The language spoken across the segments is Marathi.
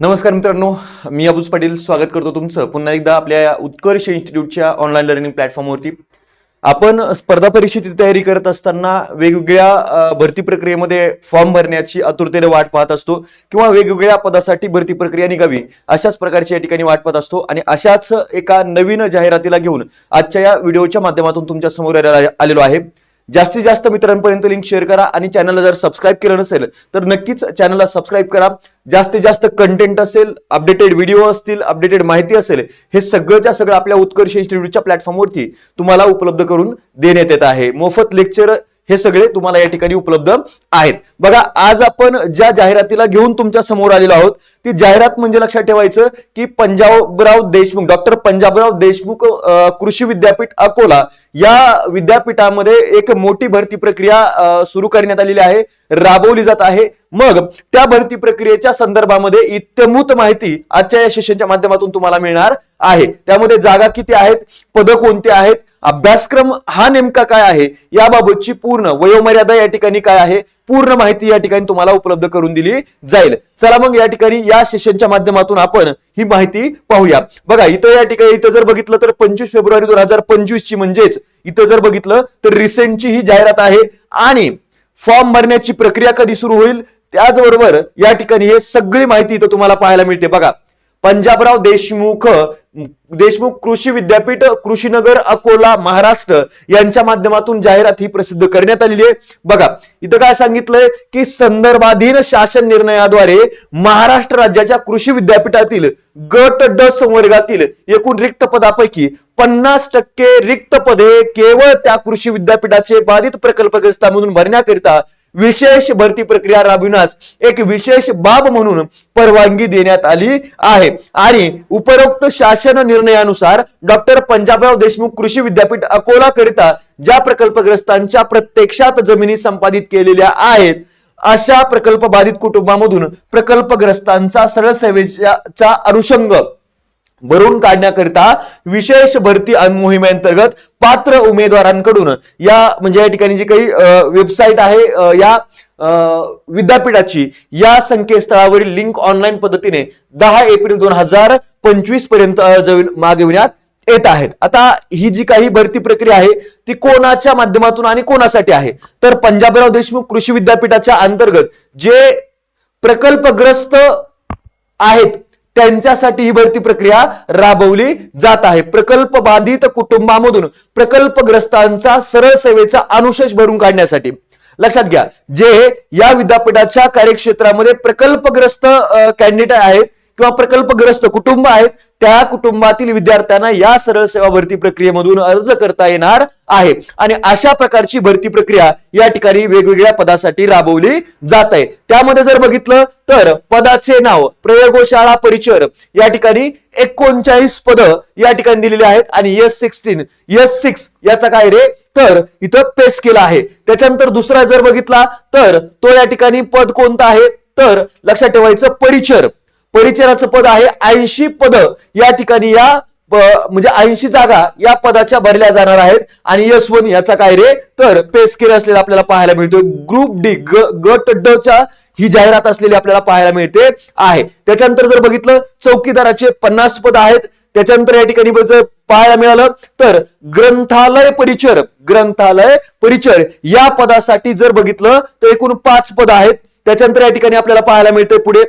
नमस्कार मित्रांनो मी अबूज पाटील स्वागत करतो तुमचं. पुन्हा एकदा आपल्या या उत्कर्ष इन्स्टिट्यूटच्या ऑनलाईन लर्निंग प्लॅटफॉर्मवरती आपण स्पर्धा परीक्षेची तयारी करत असताना वेगवेगळ्या भरती प्रक्रियेमध्ये फॉर्म भरण्याची आतुरतेने वाट पाहत असतो किंवा वेगवेगळ्या पदासाठी भरती प्रक्रिया निघावी अशाच प्रकारची या ठिकाणी वाट पाहत असतो. आणि अशाच एका नवीन जाहिरातीला घेऊन आजच्या या व्हिडिओच्या माध्यमातून तुमच्यासमोर आलेलो आहे. जास्तीत जास्त मित्रांपर्यंत लिंक शेअर करा आणि चॅनलला जर सबस्क्राईब केलं नसेल तर नक्कीच चॅनलला सबस्क्राईब करा. जास्तीत जास्त कंटेंट असेल अपडेटेड व्हिडिओ असतील अपडेटेड माहिती असेल हे सगळंच्या सगळं आपल्या उत्कर्ष इन्स्टिट्यूटच्या प्लॅटफॉर्मवरती तुम्हाला उपलब्ध करून देण्यात येत आहे. मोफत लेक्चर हे सगळे तुम्हाला या ठिकाणी उपलब्ध आहेत. बघा आज आपण ज्या जाहिरातीला घेऊन तुमच्यासमोर आलेलो आहोत ती जाहिरात म्हणजे लक्षात ठेवायचं की पंजाबराव देशमुख डॉक्टर पंजाबराव देशमुख कृषी विद्यापीठ अकोला या विद्यापीठामध्ये एक मोठी भरती प्रक्रिया सुरू करण्यात आलेली आहे राबवली जात आहे. मग त्या भरती प्रक्रियेच्या संदर्भामध्ये इत्यमूत माहिती आजच्या या सेशनच्या माध्यमातून तुम्हाला मिळणार आहे. त्यामध्ये जागा किती आहेत पद कोणती आहेत अभ्यासक्रम हा नेमका काय आहे याबाबतची पूर्ण वयोमर्यादा या ठिकाणी काय आहे पूर्ण माहिती या ठिकाणी तुम्हाला उपलब्ध करून दिली जाईल. चला मग या ठिकाणी या सेशनच्या माध्यमातून आपण ही माहिती पाहूया. बघा इथं या ठिकाणी इथं जर बघितलं तर पंचवीस फेब्रुवारी दोन हजार पंचवीस ची म्हणजेच इथं जर बघितलं तर रिसेंटची ही जाहिरात आहे आणि फॉर्म भरण्याची प्रक्रिया कधी सुरू होईल? त्याचबरोबर या ठिकाणी हे सगळी माहिती इथं तुम्हाला पाहायला मिळते. बघा पंजाबराव देशमुख देशमुख कृषी विद्यापीठ कृषीनगर अकोला महाराष्ट्र यांच्या माध्यमातून जाहिरात ही प्रसिद्ध करण्यात आलेली आहे. बघा इथं काय सांगितलंय की संदर्भाधीन शासन निर्णयाद्वारे महाराष्ट्र राज्याच्या कृषी विद्यापीठातील गट ड संवर्गातील एकूण रिक्त पदापैकी पन्नास टक्के रिक्त पदे केवळ त्या कृषी विद्यापीठाचे बाधित प्रकल्पग्रस्तांमधून भरण्याकरिता विशेष भरती प्रक्रिया राबविण्यास एक विशेष बाब म्हणून परवानगी देण्यात आली आहे. आणि उपरोक्त शासन निर्णयानुसार डॉक्टर पंजाबराव देशमुख कृषी विद्यापीठ अकोला करिता ज्या प्रकल्पग्रस्तांच्या प्रत्यक्षात जमिनी संपादित केलेल्या आहेत अशा प्रकल्प बाधित कुटुंबामधून प्रकल्पग्रस्तांचा सरळ सेवेचा अनुषंग भरून काढण्याकरिता विशेष भरती मोहिमेअंतर्गत पात्र उमेदवारांकडून या म्हणजे या ठिकाणी जी काही वेबसाईट आहे या विद्यापीठाची या संकेतस्थळावरील लिंक ऑनलाईन पद्धतीने दहा एप्रिल दोन हजार पंचवीसपर्यंत अर्ज मागविण्यात येत आहेत. आता ही जी काही भरती प्रक्रिया आहे ती कोणाच्या माध्यमातून आणि कोणासाठी आहे? तर पंजाबराव देशमुख कृषी विद्यापीठाच्या अंतर्गत जे प्रकल्पग्रस्त आहेत त्यांच्यासाठी ही भरती प्रक्रिया राबवली जात आहे. प्रकल्प बाधित कुटुंबामधून प्रकल्पग्रस्तांचा सरळ सेवेचा अनुशेष भरून काढण्यासाठी. लक्षात घ्या जे या विद्यापीठाच्या कार्यक्षेत्रामध्ये प्रकल्पग्रस्त कॅन्डिडेट आहेत किंवा प्रकल्पग्रस्त कुटुंब आहेत त्या कुटुंबातील विद्यार्थ्यांना या सरळ सेवा भरती प्रक्रियेमधून अर्ज करता येणार आहे. आणि अशा प्रकारची भरती प्रक्रिया या ठिकाणी वेगवेगळ्या पदासाठी राबवली जात आहे. त्यामध्ये जर बघितलं तर पदाचे नाव प्रयोगशाळा परिचर या ठिकाणी एकोणचाळीस पद या ठिकाणी दिलेली आहेत आणि एस सिक्स्टीन एस सिक्स याचा काय रे? तर इथं पेस केला आहे. त्याच्यानंतर दुसरा जर बघितला तर तो या ठिकाणी पद कोणतं आहे? तर लक्षात ठेवायचं परिचर. परिचराचं पद आहे ऐंशी पद. या ठिकाणी या म्हणजे ऐंशी जागा या पदाच्या भरल्या जाणार आहेत. आणि यस वन याचा काय रे? तर पेस असलेला आपल्याला पाहायला मिळतोय. ग्रुप डी गट ड च्या ही जाहिरात असलेली आपल्याला पाहायला मिळते आहे. त्याच्यानंतर जर बघितलं चौकीदाराचे पन्नास पद आहेत. त्याच्यानंतर या ठिकाणी जर पाहायला मिळालं तर ग्रंथालय परिचर ग्रंथालय परिचर या पदासाठी जर बघितलं तर एकूण पाच पद आहेत. त्याच्यानंतर या ठिकाणी आपल्याला पाहायला मिळते पुढे.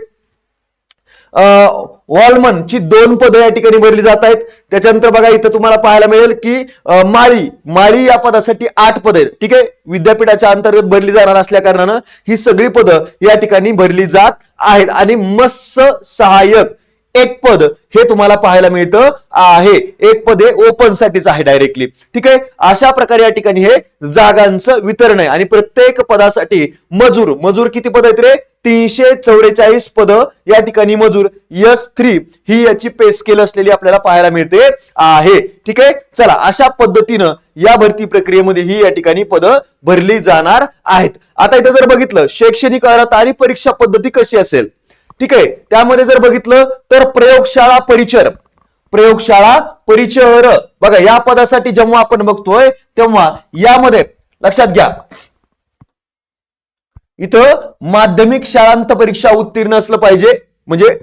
वॉलमन ची दोन पदं या ठिकाणी भरली जात आहेत. त्याच्यानंतर बघा इथं तुम्हाला पाहायला मिळेल की माळी माळी या पदासाठी आठ पदं आहेत. ठीक आहे? विद्यापीठाच्या अंतर्गत भरली जाणार असल्या कारणानं ही सगळी पदं या ठिकाणी भरली जात आहेत. आणि मत्स्य सहाय्यक एक पद हे तुम्हाला पाहायला मिळतं आहे. एक पद हे ओपन साठीच आहे डायरेक्टली ठीक आहे? अशा प्रकारे या ठिकाणी हे जागांचं वितरण आहे. आणि प्रत्येक पदासाठी मजूर मजूर किती पद आहेत रे? तीनशे चौवेचाळीस पद या ठिकाणी मजूर. यस थ्री ही याची पे स्केल असलेली आपल्याला पाहायला मिळते आहे. ठीक आहे? चला अशा पद्धतीनं या भरती प्रक्रियेमध्ये ही या ठिकाणी पदं भरली जाणार आहेत. आता इथं जर बघितलं शैक्षणिक अर्हता आणि परीक्षा पद्धती कशी असेल? ठीक आहे? त्यामध्ये जर बघितलं तर प्रयोगशाळा परिचर. प्रयोगशाळा परिचर. बघा या पदासाठी जेव्हा आपण बघतोय तेव्हा यामध्ये लक्षात घ्या. इथं माध्यमिक शाळांत परीक्षा उत्तीर्ण असलं पाहिजे. म्हणजे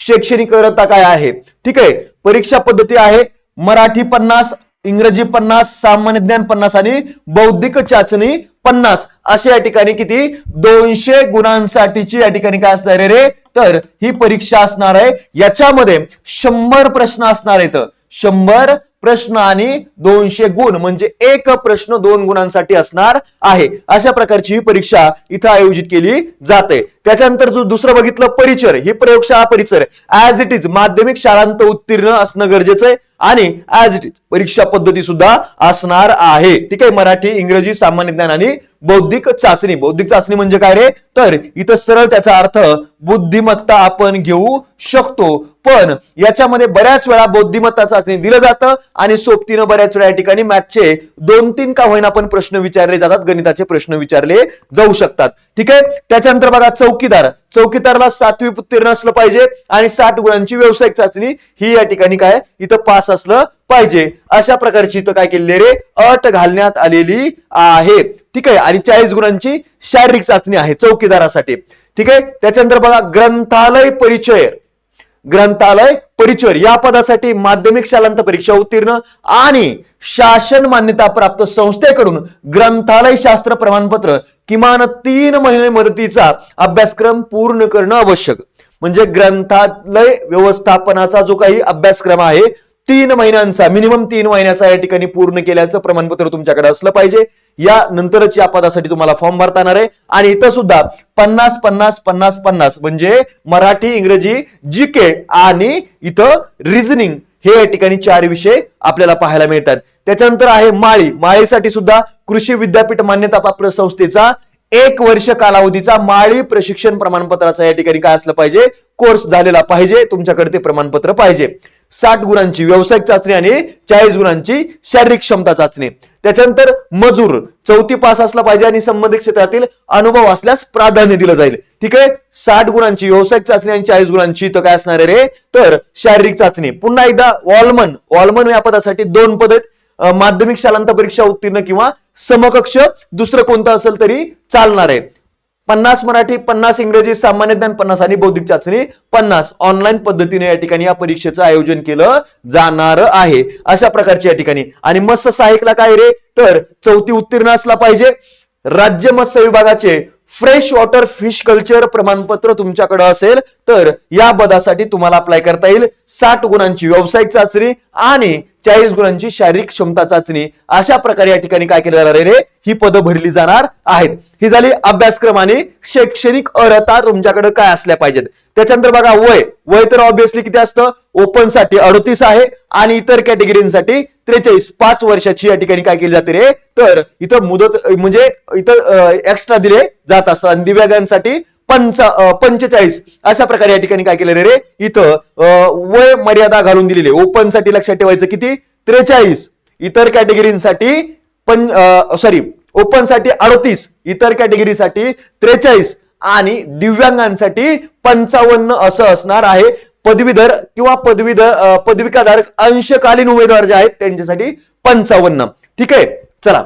शैक्षणिक अर्हता काय आहे? ठीक आहे? परीक्षा पद्धती आहे मराठी पन्नास इंग्रजी पन्नास सामान्य ज्ञान पन्नास आणि बौद्धिक चाचणी पन्नास. अशा या ठिकाणी किती? दोनशे गुणांसाठीची या ठिकाणी काय असणार रे? तर ही परीक्षा असणार आहे. याच्यामध्ये शंभर प्रश्न असणार आहेत. शंभर प्रश्न आणि दोनशे गुण म्हणजे एक प्रश्न दोन गुणांसाठी असणार आहे. अशा प्रकारची ही परीक्षा इथं आयोजित केली जाते. त्याच्यानंतर जो दुसरं बघितलं परिचर. ही प्रयोगशाळा परिचर ऍज इट इज माध्यमिक शाळांत उत्तीर्ण असणं गरजेचं आहे आणि ऍज इट इज परीक्षा पद्धती सुद्धा असणार आहे. ठीक आहे मराठी इंग्रजी सामान्य ज्ञान आणि बौद्धिक चाचणी. बौद्धिक चाचणी म्हणजे काय रे? तर इथं सरळ त्याचा अर्थ बुद्धिमत्ता आपण घेऊ शकतो. पण याच्यामध्ये बऱ्याच वेळा बौद्धिमत्ता चाचणी दिलं जातं आणि सोबतीनं बऱ्याच वेळा या ठिकाणी मॅथचे दोन तीन का होईना पण प्रश्न विचारले जातात गणिताचे प्रश्न विचारले जाऊ शकतात. ठीक आहे? त्याच्यानंतर बघा चौकीदार. चौकीदारला सातवी उत्तीर्ण असलं पाहिजे आणि साठ गुणांची व्यावसायिक चाचणी ही या ठिकाणी काय? इथं पास असलं पाहिजे. अशा प्रकारची इथं काय केलेली रे? अट घालण्यात आलेली आहे. ठीक आहे? आणि चाळीस गुणांची शारीरिक चाचणी आहे चौकीदारासाठी. ठीक आहे? त्याच्यानंतर बघा ग्रंथालय परिचय. ग्रंथालय परिचर. या पदासाठी माध्यमिक शालांत परीक्षा उत्तीर्ण आणि शासन मान्यता प्राप्त संस्थेकडून ग्रंथालय शास्त्र प्रमाणपत्र किमान तीन महिने मदतीचा अभ्यासक्रम पूर्ण करणं आवश्यक. म्हणजे ग्रंथालय व्यवस्थापनाचा जो काही अभ्यासक्रम आहे तीन महिन्यांचा मिनिमम तीन महिन्याचा या ठिकाणी पूर्ण केल्याचं प्रमाणपत्र तुमच्याकडे असलं पाहिजे. या नंतरच या पदासाठी तुम्हाला फॉर्म भरता येणार आहे. आणि इथं सुद्धा पन्नास पन्नास पन्नास पन्नास म्हणजे मराठी इंग्रजी जी के आणि इथं रिझनिंग हे या ठिकाणी चार विषय आपल्याला पाहायला मिळतात. त्याच्यानंतर आहे माळी. माळीसाठी सुद्धा कृषी विद्यापीठ मान्यता प्राप्त संस्थेचा एक वर्ष कालावधीचा माळी प्रशिक्षण प्रमाणपत्राचा या ठिकाणी काय असलं पाहिजे? कोर्स झालेला पाहिजे. तुमच्याकडे ते प्रमाणपत्र पाहिजे. साठ गुणांची व्यावसायिक चाचणी आणि चाळीस गुणांची शारीरिक क्षमता चाचणी. त्याच्यानंतर मजूर चौथी पास असला पाहिजे आणि संबंधित क्षेत्रातील अनुभव असल्यास प्राधान्य दिलं जाईल. ठीक आहे? साठ गुणांची व्यावसायिक चाचणी आणि चाळीस गुणांची तर काय असणार आहे रे? तर शारीरिक चाचणी. पुन्हा एकदा वॉलमन वॉलमन या पदासाठी दोन पद आहेत. माध्यमिक शालांत परीक्षा उत्तीर्ण किंवा समकक्ष दुसरं कोणतं असेल तरी चालणार आहे. पन्नास मराठी पन्नास इंग्रजी सामान्य ज्ञान पन्नास आणि बौद्धिक चाचणी पन्नास ऑनलाईन पद्धतीने या ठिकाणी या परीक्षेचं आयोजन केलं जाणार आहे. अशा प्रकारची या ठिकाणी. आणि मस्त सहाय्यकला काय रे? तर चौथी उत्तीर्ण असला पाहिजे. राज्य मत्स्य विभागाचे फ्रेश वॉटर फिश कल्चर प्रमाणपत्र तुमच्याकडे असेल तर या पदासाठी तुम्हाला अप्लाय करता येईल. साठ गुणांची व्यावसायिक चाचणी आणि चाळीस गुणांची शारीरिक क्षमता चाचणी. अशा प्रकारे या ठिकाणी काय केलं जाणार आहे रे? ही पदं भरली जाणार आहेत. ही झाली अभ्यासक्रम आणि शैक्षणिक अर्हता तुमच्याकडे काय असल्या पाहिजेत? त्याच्यानंतर बघा वय. वय तर ऑब्विसली किती असतं? ओपनसाठी अडतीस आहे आणि इतर कॅटेगरीसाठी त्रेचाळीस पाच वर्षाची या ठिकाणी काय केली जाते रे? तर इथं मुदत म्हणजे इथं एक्स्ट्रा दिले जात असतात. आणि दिव्यांगांसाठी पंचा पंचेचाळीस अशा प्रकारे या ठिकाणी काय केलं रे? इथं वय मर्यादा घालून दिलेली ओपनसाठी लक्षात ठेवायचं किती? त्रेचाळीस. इतर कॅटेगरीसाठी पण सॉरी ओपनसाठी अडतीस. इतर कॅटेगरीसाठी त्रेचाळीस. आणि दिव्यांगांसाठी पंचावन्न असं असणार आहे. पदवीधर किंवा पदवीधर पदविकाधारक अंशकालीन उमेदवार जे आहेत त्यांच्यासाठी पंचावन्न. ठीक आहे? चला.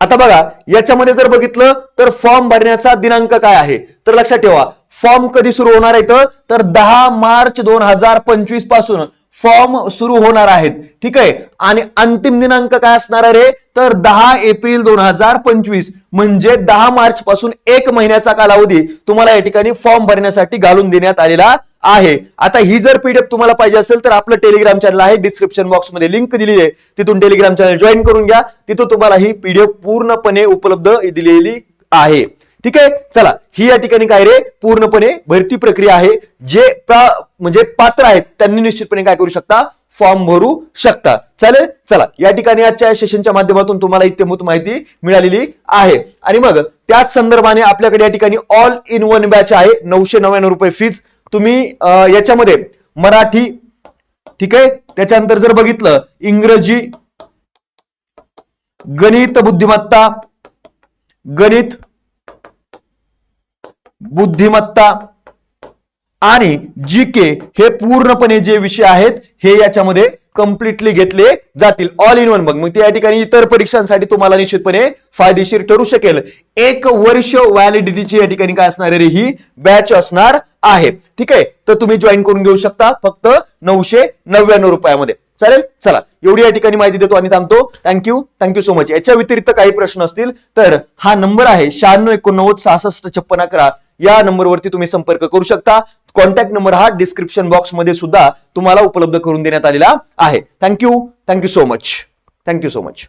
आता बघा याच्यामध्ये जर बघितलं तर फॉर्म भरण्याचा दिनांक काय आहे? तर लक्षात ठेवा फॉर्म कधी सुरू होणार आहे तर दहा मार्च दोन हजार पंचवीसपासून. फॉर्म सुरू होणार आहेत. ठीक आहे? आणि अंतिम दिनांक काय असणार आहे रे? तर दहा एप्रिल दोन हजार पंचवीस म्हणजे दहा मार्च पासून एक महिन्याचा कालावधी तुम्हाला या ठिकाणी फॉर्म भरण्यासाठी घालून देण्यात आलेला आहे. आता ही जर पीडीएफ तुम्हाला पाहिजे असेल तर आपलं टेलिग्राम चॅनल आहे. डिस्क्रिप्शन बॉक्समध्ये लिंक दिलेली आहे. तिथून टेलिग्राम चॅनल जॉईन करून घ्या. तिथून तुम्हाला ही पीडीएफ पूर्णपणे उपलब्ध दिलेली आहे. ठीक आहे? चला ही या ठिकाणी काय रे? पूर्णपणे भरती प्रक्रिया आहे. जे प्रा- म्हणजे पात्र आहेत त्यांनी निश्चितपणे काय करू शकता? फॉर्म भरू शकता. चालेल? चला या ठिकाणी आजच्या सेशनच्या माध्यमातून तुम्हाला इत्यमूत माहिती मिळालेली आहे. आणि मग त्याच संदर्भाने आपल्याकडे या ठिकाणी ऑल इन वन बॅच आहे. नऊशे नव्याण्णव रुपये फीज तुम्ही याच्यामध्ये मराठी ठीक आहे? त्याच्यानंतर जर बघितलं इंग्रजी गणित बुद्धिमत्ता गणित बुद्धिमत्ता आणि जी के हे पूर्णपणे जे विषय आहेत हे याच्यामध्ये कम्प्लिटली घेतले जातील. ऑल इन वन मग मग त्या ठिकाणी इतर परीक्षांसाठी तुम्हाला निश्चितपणे फायदेशीर ठरू शकेल. एक वर्ष व्हॅलिडिटीची या ठिकाणी काय असणार आहे? ही बॅच असणार आहे. ठीक आहे? तर तुम्ही जॉईन करून घेऊ शकता फक्त नऊशे नव्याण्णव रुपयामध्ये. चालेल? चला. एवढी या ठिकाणी माहिती देतो आणि थांबतो. थँक्यू थँक्यू सो मच याच्या व्यतिरिक्त काही प्रश्न असतील तर हा नंबर आहे शहाण्णव एकोणनव्वद सहासष्ट छप्पन अकरा. या नंबरवरती तुम्ही संपर्क करू शकता. कॉन्टॅक्ट नंबर हा डिस्क्रिप्शन बॉक्समध्ये सुद्धा तुम्हाला उपलब्ध करून देण्यात आलेला आहे. Thank you thank you so much thank you so much